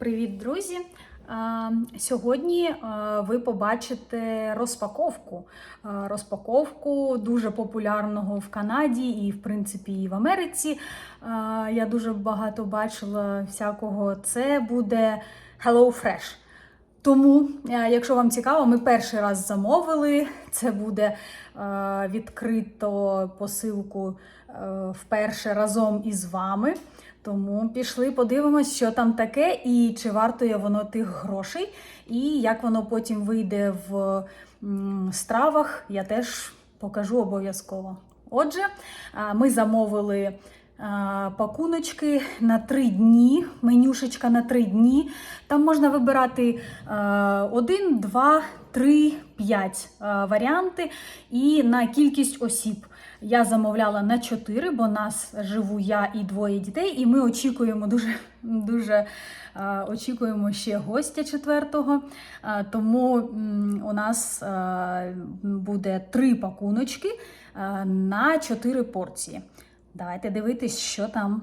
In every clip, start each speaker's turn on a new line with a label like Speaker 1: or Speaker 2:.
Speaker 1: Привіт, друзі! Сьогодні ви побачите розпаковку. Розпаковку дуже популярного в Канаді і, в принципі, і в Америці. Я дуже багато бачила всякого. Це буде Hello Fresh. Тому, якщо вам цікаво, ми перший раз замовили. Це буде відкрито посилку е, вперше разом із вами. Тому пішли, подивимось, що там таке, і чи вартує воно тих грошей, і як воно потім вийде в стравах, я теж покажу обов'язково. Отже, ми замовили пакуночки на три дні, менюшечка на три дні. Там можна вибирати один, два, три, п'ять варіанти і на кількість осіб. Я замовляла на 4, бо нас живу я і двоє дітей, і ми очікуємо дуже, дуже е, очікуємо ще гостя четвертого. Е, тому у нас е, буде три пакуночки е, на 4 порції. Давайте дивитись, що там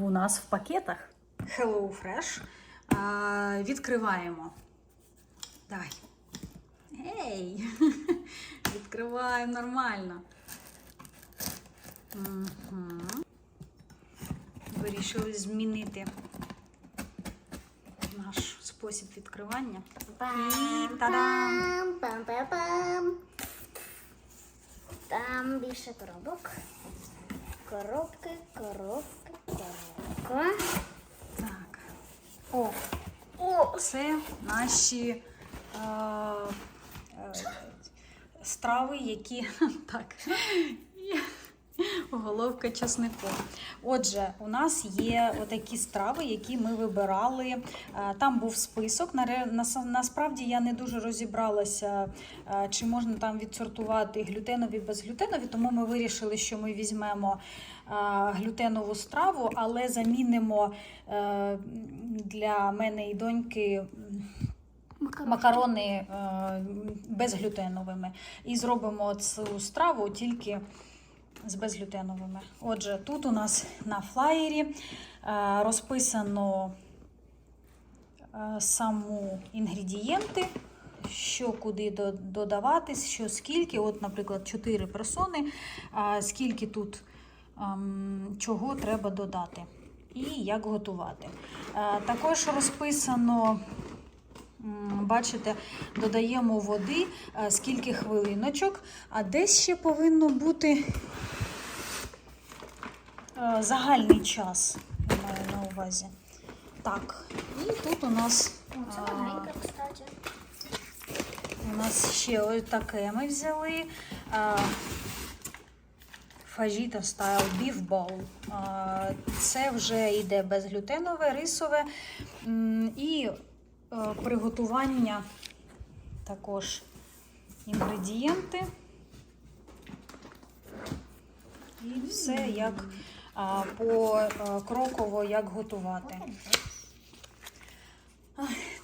Speaker 1: у нас в пакетах. Hello Fresh. Е, відкриваємо. Давай. Ей! Відкриваємо нормально. Мгм. Вирішили змінити наш спосіб відкривання. І та-дам!
Speaker 2: Там більше коробок. Коробки, коробки, коробка.
Speaker 1: Так. О, о, це наші е, е, страви, які так. Головка часнику. Отже, у нас є отакі страви, які ми вибирали. Е, Там був список. Насправді я не дуже розібралася, е, чи можна там відсортувати глютенові безглютенові, тому ми вирішили, що ми візьмемо е, глютенову страву, але замінимо для мене і доньки. Макарони безглютеновими. І зробимо цю страву тільки з безглютеновими. Отже, тут у нас на флаєрі е, розписано е, саму інгредієнти, що куди до- додавати, що скільки. От, наприклад, 4 персони, е, скільки тут ем, чого треба додати. І як готувати. Також розписано Бачите, додаємо води, е, скільки хвилиночок, а десь ще повинно бути е, загальний час, я маю на увазі. Так, і тут у нас,
Speaker 2: Це
Speaker 1: а,
Speaker 2: кстати.
Speaker 1: у нас ще ось таке ми взяли. а, Фажіта Bowl. А, Це вже йде безглютенове, рисове. І е, приготування також інгредієнти. І все як по е, кроково як готувати.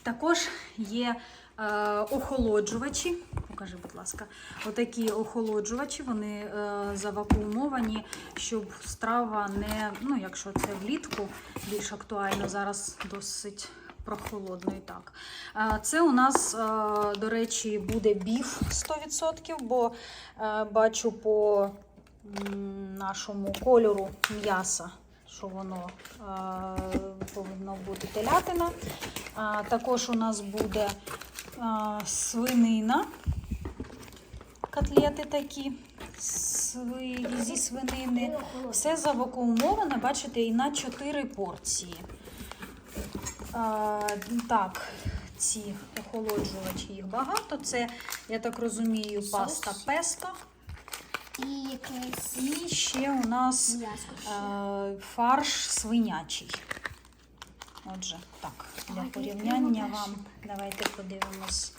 Speaker 1: Також є е, охолоджувачі. Покажи, будь ласка, отакі охолоджувачі, вони е, завакуумовані, щоб страва не, ну, якщо це влітку, більш актуально, зараз досить прохолодно і так. Е, це у нас, е, до речі, буде біф 100%, бо е, бачу по нашому кольору м'яса, що воно повинно бути телятина. Також у нас буде свинина, котлети такі зі свинини. Все завакуумоване, бачите, і на 4 порції. Так, ці охолоджувачі їх багато. Це, я так розумію, паста песто.
Speaker 2: І якесь
Speaker 1: І ще у нас е, фарш свинячий. Отже, так, для
Speaker 2: Давайте
Speaker 1: порівняння вам давайте подивимось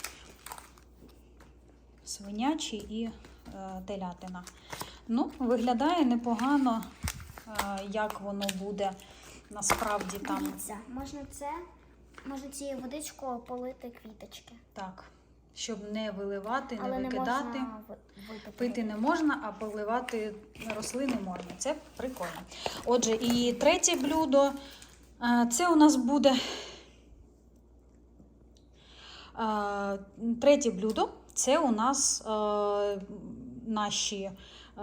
Speaker 1: свинячий і е, телятина. Ну, виглядає непогано, е, як воно буде насправді там.
Speaker 2: Дивіться, можна це, можна цією водичкою полити квіточки.
Speaker 1: Так, щоб не виливати, не
Speaker 2: Але не
Speaker 1: викидати.
Speaker 2: можна ви-
Speaker 1: Пити не можна, а поливати рослини можна. Це прикольно. Отже, і третє блюдо. е, Це у нас буде Е, Третє блюдо це у нас е, наші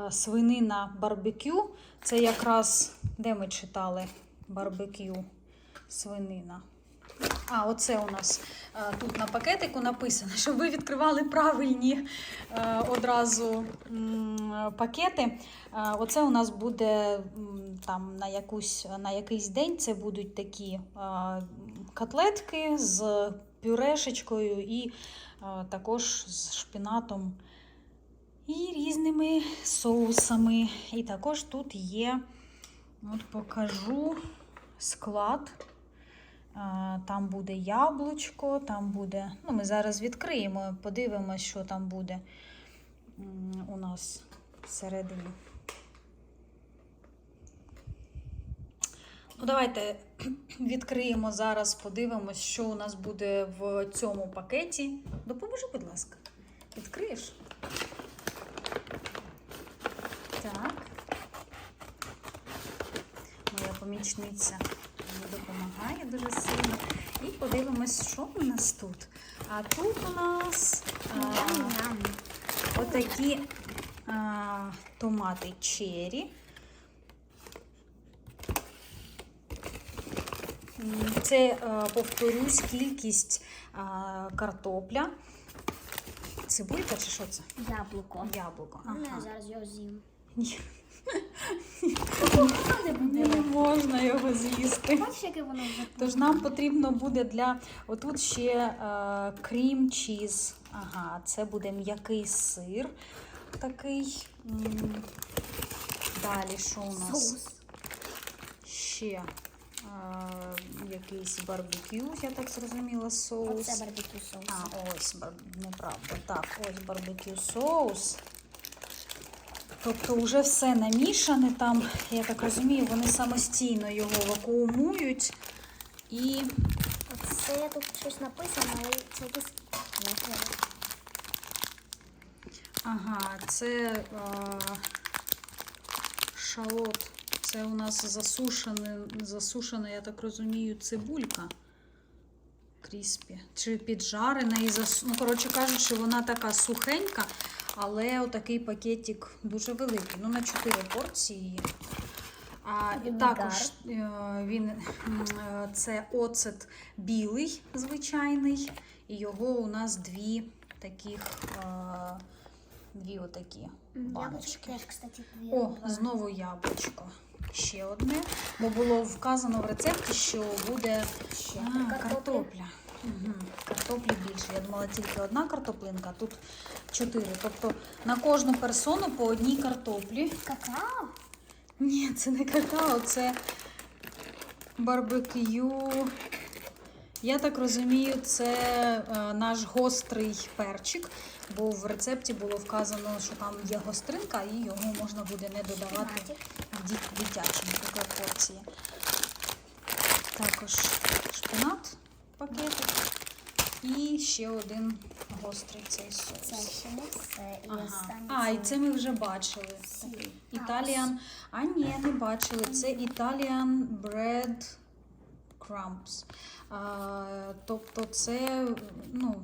Speaker 1: е, свинина барбекю. Це якраз де ми читали барбекю свинина. А, оце у нас е, тут на пакетику написано, щоб ви відкривали правильні е, одразу пакети. Е, оце у нас буде там на, якусь, на якийсь день. Це будуть такі котлетки з пюрешечкою і також з шпінатом і різними соусами. І також тут є, от покажу склад. Там буде яблучко, там буде. Ну, ми зараз відкриємо, подивимось, що там буде у нас всередині. Ну, давайте відкриємо зараз, подивимось, що у нас буде в цьому пакеті. Допоможи, будь ласка. Відкриєш? Так. Моя помічниця мені допомагає дуже сильно. І подивимось, що у нас тут. А тут у нас а, отакі а, томати черрі. Це, повторюсь, кількість картопля. Цибулька чи що це?
Speaker 2: Яблуко.
Speaker 1: Яблуко.
Speaker 2: Ну, Я зараз його з'їм. Не
Speaker 1: не можна його з'їсти.
Speaker 2: Бачиш, яке воно вже
Speaker 1: Тож нам потрібно буде для. Отут ще е, крім чіз. Ага, це буде м'який сир такий. М, Далі що у нас?
Speaker 2: соус.
Speaker 1: Ще е, якийсь барбекю, я так зрозуміла, соус.
Speaker 2: Оце барбекю соус.
Speaker 1: А, ось бар... неправда. Так, ось барбекю соус. Тобто вже все намішане там, я так розумію, вони самостійно його вакуумують. І
Speaker 2: Оце тут щось написано, але це якийсь.
Speaker 1: Ага, це е, шалот. Це у нас засушена, засушена, я так розумію, цибулька. Кріспі. Чи піджарена і зас... Ну, коротше кажучи, вона така сухенька, але отакий пакетик дуже великий. Ну, на 4 порції. А, і також е, він, е, це оцет білий, звичайний, і його у нас дві таких, е, дві отакі баночки. О, знову яблучко. Ще одне. Бо було вказано в рецепті, що буде а,
Speaker 2: картопля.
Speaker 1: Угу. Картоплі більше. Я думала тільки одна картоплинка, а тут чотири. Тобто на кожну персону по одній картоплі.
Speaker 2: Какао?
Speaker 1: Ні, це не какао, це барбекю. Я так розумію, це е, наш гострий перчик, бо в рецепті було вказано, що там є гостринка, і його можна буде не додавати в дитячі, порції. Також шпинат пакетик і ще один гострий цей соус.
Speaker 2: Це ще не все. І
Speaker 1: Ага. А, і це ми вже бачили. Італіан. А, ні, не бачили. Це Italian bread crumbs. А, тобто це, ну,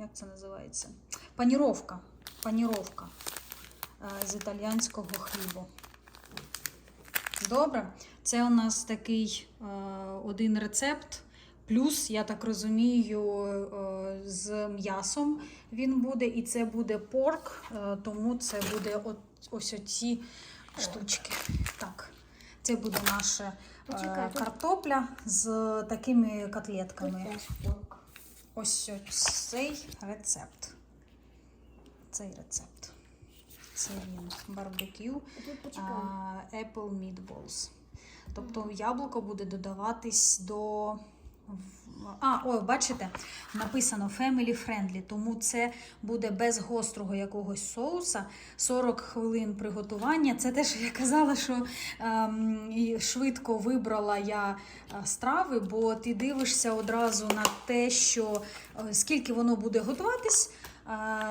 Speaker 1: як це називається? Паніровка. Паніровка е, з італіянського хлібу. Добре, це у нас такий е, один рецепт. Плюс, я так розумію, е, з м'ясом він буде, і це буде порк, е, тому це буде ось оці штучки. Так, це буде наша картопля з такими котлетками. Ось цей рецепт. Цей рецепт. Це він барбекю. Apple Meatballs. Тобто яблуко буде додаватись до. А, ой, бачите, написано family friendly, тому це буде без гострого якогось соуса. 40 хвилин приготування. Це те, що я казала, що ем, швидко вибрала я е, страви, бо ти дивишся одразу на те, що е, скільки воно буде готуватись,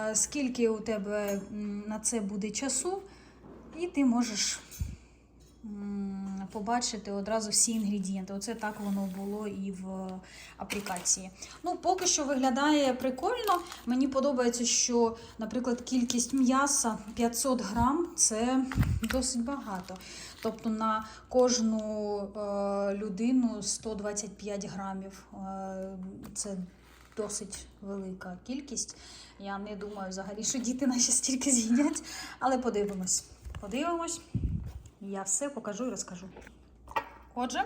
Speaker 1: е, скільки у тебе на це буде часу, і ти можеш м, побачити одразу всі інгредієнти. Оце так воно було і в аплікації. Ну, поки що виглядає прикольно. Мені подобається, що, наприклад, кількість м'яса 500 грам це досить багато. Тобто на кожну е, людину 125 грамів. Е, це досить велика кількість. Я не думаю взагалі, що діти наші стільки з'їдять, але подивимось. Подивимось. Я все покажу і розкажу. Отже,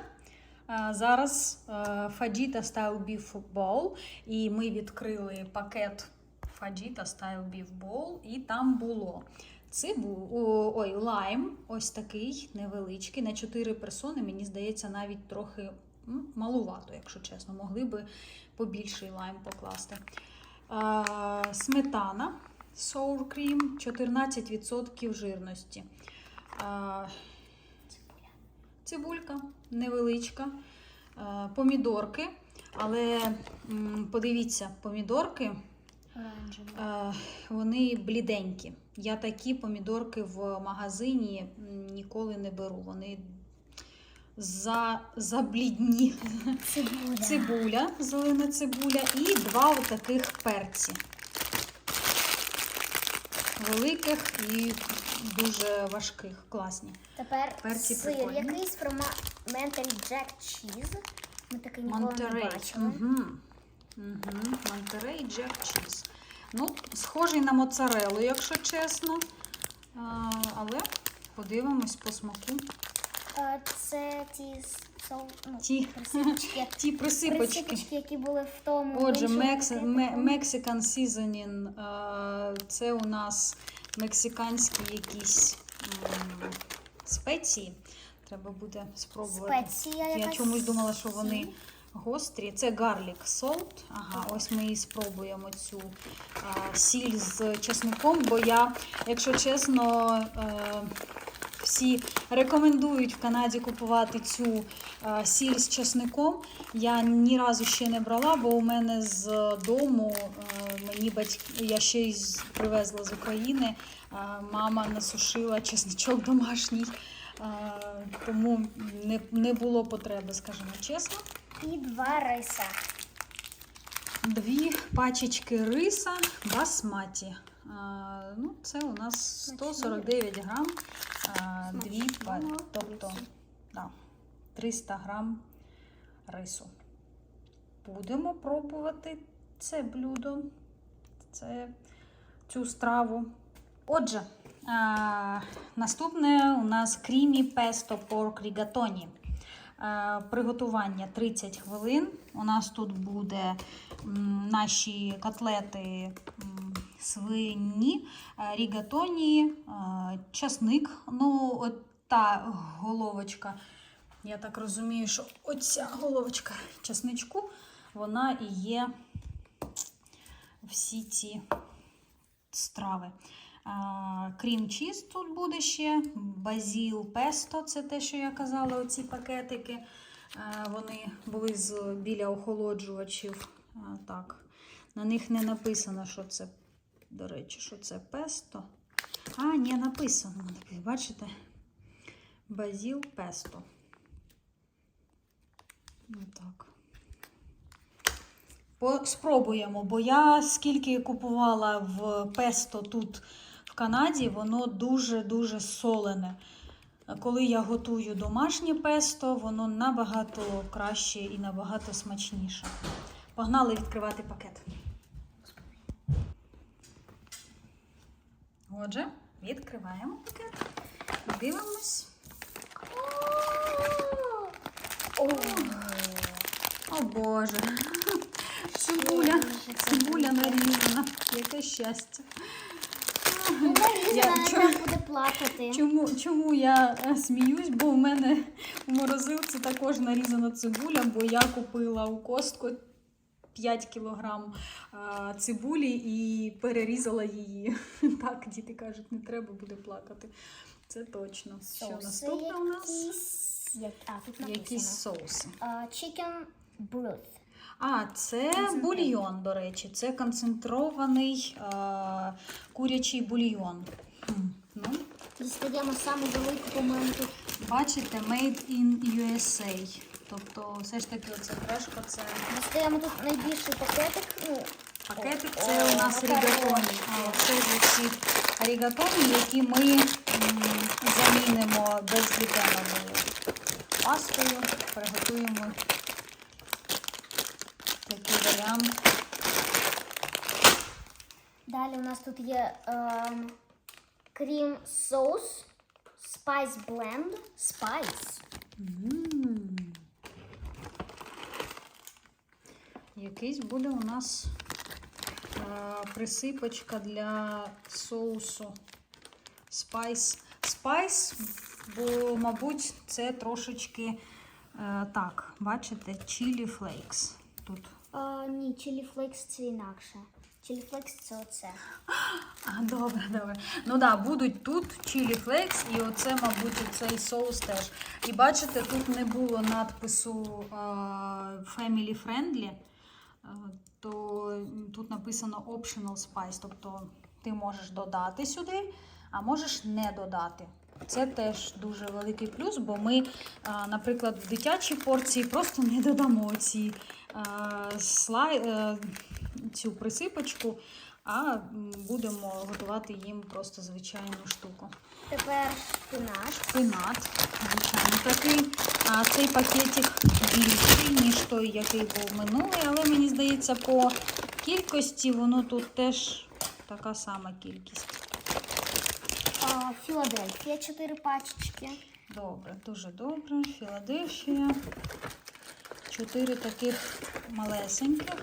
Speaker 1: е, зараз е, Fajita Style Beef Bowl, і ми відкрили пакет Fajita Style Beef Bowl, і там було цибу, ой, лайм, ось такий невеличкий, на 4 персони, мені здається, навіть трохи малувато, якщо чесно. Могли би побільший лайм покласти. Е, Сметана, sour cream, 14% жирності. Е, Цибулька невеличка, е, помідорки, але м, подивіться, помідорки
Speaker 2: Оранжевий.
Speaker 1: е, вони бліденькі. Я такі помідорки в магазині ніколи не беру. Вони за, заблідні.
Speaker 2: Цибуля.
Speaker 1: Цибуля, зелена цибуля і два таких перці. Великих і дуже важких, класні.
Speaker 2: Тепер
Speaker 1: Перці
Speaker 2: сир
Speaker 1: прикольні.
Speaker 2: якийсь про Менталь Джек Чіз. Ми такий ніколи не
Speaker 1: Монтерей.
Speaker 2: бачили.
Speaker 1: Угу. Угу. Монтерей Джек Чіз. Ну, схожий на моцарелу, якщо чесно. А, але подивимось по смаку.
Speaker 2: Е, Це ті сол, ну,
Speaker 1: Ті,
Speaker 2: присипочки,
Speaker 1: ті присипочки.
Speaker 2: присипочки, які були в тому.
Speaker 1: Отже,
Speaker 2: іншому
Speaker 1: Мекс...
Speaker 2: пакетику.
Speaker 1: Ме- Mexican Seasoning. е, Це у нас мексиканські якісь м, спеції. Треба буде спробувати.
Speaker 2: Спеція
Speaker 1: Я
Speaker 2: якась.
Speaker 1: чомусь думала, що вони
Speaker 2: Сіль.
Speaker 1: гострі. Це гарлік солт. Ага, ось ми і спробуємо цю а, сіль з чесником, бо я, якщо чесно, е, всі рекомендують в Канаді купувати цю е, сіль з чесником. Я ні разу ще не брала, бо у мене з дому е, мені батьки, я ще й привезла з України. е, Мама насушила чесничок домашній. Тому не, не було потреби, скажімо чесно.
Speaker 2: І два риса.
Speaker 1: Дві пачечки риса басматі. Ну, це у нас 149 грам. Дві, па- тобто да, 300 грам рису. Будемо пробувати це блюдо, це, цю страву. Отже, наступне у нас крімі песто порк рігатоні. Приготування 30 хвилин. У нас тут буде м, наші котлети м, свині, е, рігатоні, е, часник. Ну, от та головочка. Я так розумію, що оця головочка часничку, вона і є всі ці страви. Крім чіз тут буде ще, базіл песто, це те, що я казала, оці пакетики. Вони були біля охолоджувачів. Так. На них не написано, що це, до речі, що це песто. А, ні, написано. Бачите? Базіл песто. Отак. По- Спробуємо, бо я скільки купувала в песто тут в Канаді, воно дуже-дуже солене. Коли я готую домашнє песто, воно набагато краще і набагато смачніше. Погнали відкривати пакет. Отже, відкриваємо пакет. Дивимось.
Speaker 2: О,
Speaker 1: О Боже. Цибуля. Цибуля нарізана. Яке щастя. Я- чому-
Speaker 2: буде плакати.
Speaker 1: Чому, чому я е, сміюсь? Бо в мене в морозилці також нарізана цибуля, бо я купила у костку 5 кілограм е, цибулі і перерізала її. Так, діти кажуть, не треба буде плакати. Це точно. Що
Speaker 2: Соуси
Speaker 1: наступне у нас?
Speaker 2: якісь. Як- А, тут
Speaker 1: Якісь соуси.
Speaker 2: А, Chicken broth.
Speaker 1: А, це бульйон, до речі, це концентрований е, курячий бульйон. Хм, Ну,
Speaker 2: Дістаємо саму велику, по-моєму,
Speaker 1: Бачите, Made in USA. Тобто, все ж таки, оце фрешко, це
Speaker 2: Достаємо тут найбільший пакетик. Ну,
Speaker 1: пакетик, це у нас рігатоні. А це ж ці рігатоні, які ми замінимо безглютеновою пастою. Приготуємо такий варіант.
Speaker 2: Далі у нас тут є ем, крім соус, спайс бленд, спайс.
Speaker 1: М. Якийсь буде у нас е, присипочка для соусу. Спайс. Спайс, бо, мабуть, це трошечки е, так, бачите, чилі флейкс. Тут.
Speaker 2: А, ні, чилі флекс це інакше. Чилі флекс це оце.
Speaker 1: А, добре, добре. Ну так, да, будуть тут чилі флейкс, і оце, мабуть, цей соус теж. І бачите, тут не було надпису е, Family Friendly, то тут написано Optional Spice, тобто ти можеш додати сюди, а можеш не додати. Це теж дуже великий плюс, бо ми, наприклад, в дитячій порції просто не додамо ці слай, е, цю присипочку, а будемо готувати їм просто звичайну штуку.
Speaker 2: Тепер шпинат.
Speaker 1: Шпинат, звичайно, такий. А цей пакетик більший, ніж той, який був минулий, але мені здається, по кількості воно тут теж така сама кількість.
Speaker 2: А, Філадельфія 4 пачечки.
Speaker 1: Добре, дуже добре. Філадельфія. Чотири таких малесеньких.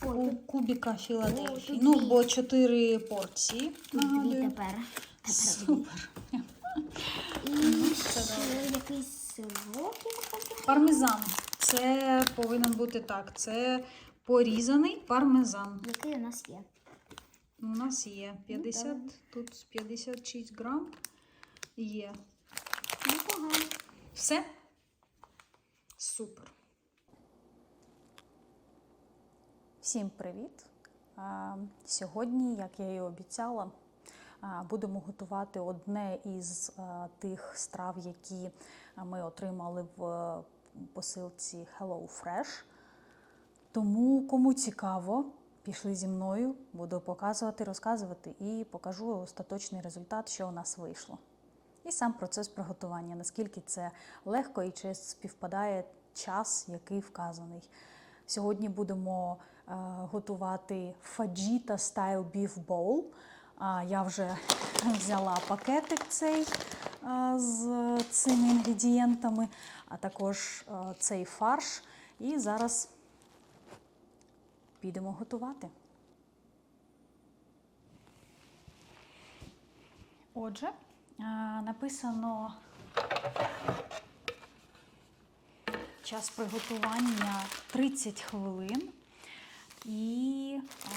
Speaker 1: Ку- Кубіка
Speaker 2: О,
Speaker 1: Філадельфії.
Speaker 2: тут
Speaker 1: Ну,
Speaker 2: дві.
Speaker 1: бо чотири порції.
Speaker 2: дві
Speaker 1: нагадую.
Speaker 2: тепер.
Speaker 1: Супер.
Speaker 2: І ще якийсь сирок. я так розумію.
Speaker 1: Пармезан. Це повинен бути так. Це порізаний пармезан.
Speaker 2: Який у нас є.
Speaker 1: У нас є 50,
Speaker 2: так.
Speaker 1: тут 56 грам є.
Speaker 2: Непогано.
Speaker 1: Все? Супер. Всім привіт! Сьогодні, як я і обіцяла, будемо готувати одне із тих страв, які ми отримали в посилці Hello Fresh. Тому, кому цікаво, пішли зі мною, буду показувати, розказувати і покажу остаточний результат, що у нас вийшло. І сам процес приготування, наскільки це легко і чи співпадає час, який вказаний. Сьогодні будемо е, готувати фаджіта стайл біф боул. Я вже взяла пакетик цей е, з цими інгредієнтами, а також е, цей фарш. І зараз підемо готувати. Отже, написано час приготування 30 хвилин. І е,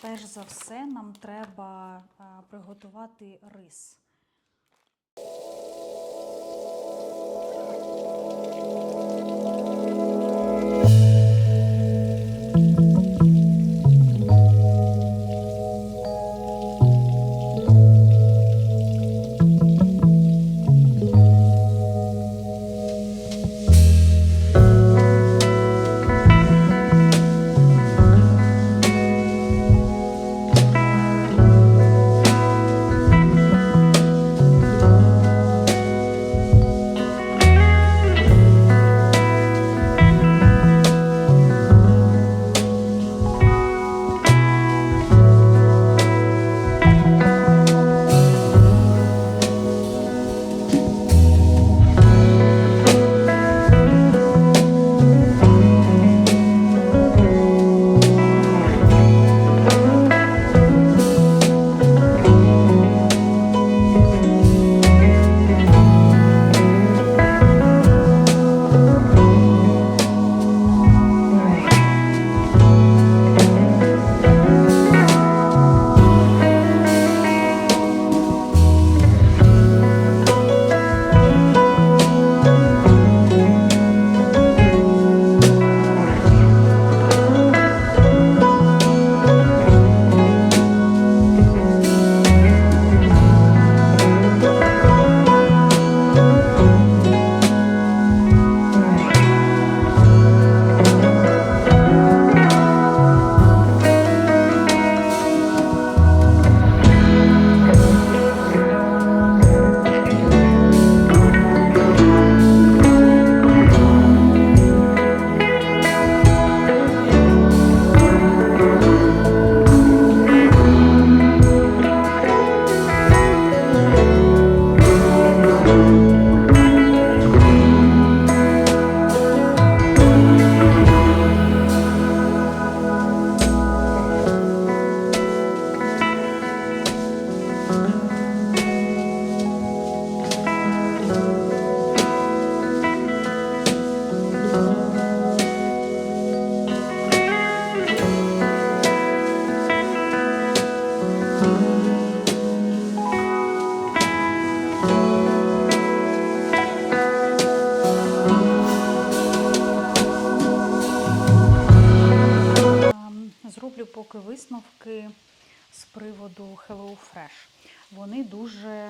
Speaker 1: перш за все нам треба е, приготувати рис.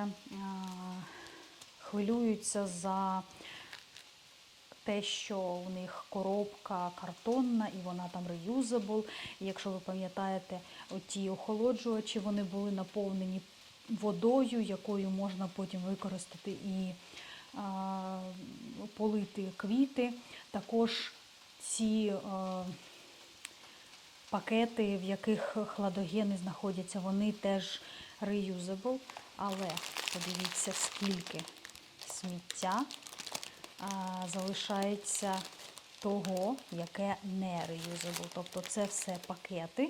Speaker 1: Е, хвилюються за те, що у них коробка картонна і вона там. І якщо ви пам'ятаєте, оті охолоджувачі вони були наповнені водою, якою можна потім використати і а, полити квіти. Також ці а, пакети, в яких хладогени знаходяться, вони теж reusable. Але подивіться, скільки сміття а, залишається того, яке не reusable. Тобто це все пакети.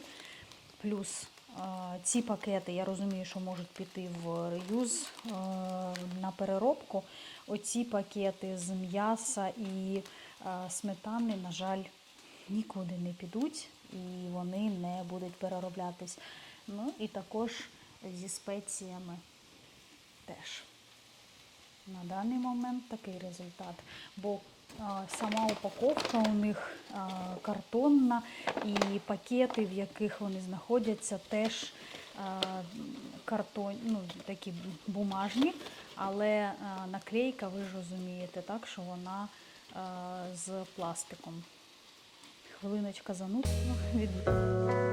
Speaker 1: Плюс а, ці пакети, я розумію, що можуть піти в реюз а, на переробку. Оці пакети з м'яса і а, сметани, на жаль, нікуди не підуть і вони не будуть перероблятись. Ну і також зі спеціями теж. На даний момент такий результат. Бо а, сама упаковка у них а, картонна, і пакети, в яких вони знаходяться, теж а, картон, ну, такі бумажні, але а, наклейка, ви ж розумієте, так, що вона а, з пластиком. Хвилиночка занудно від.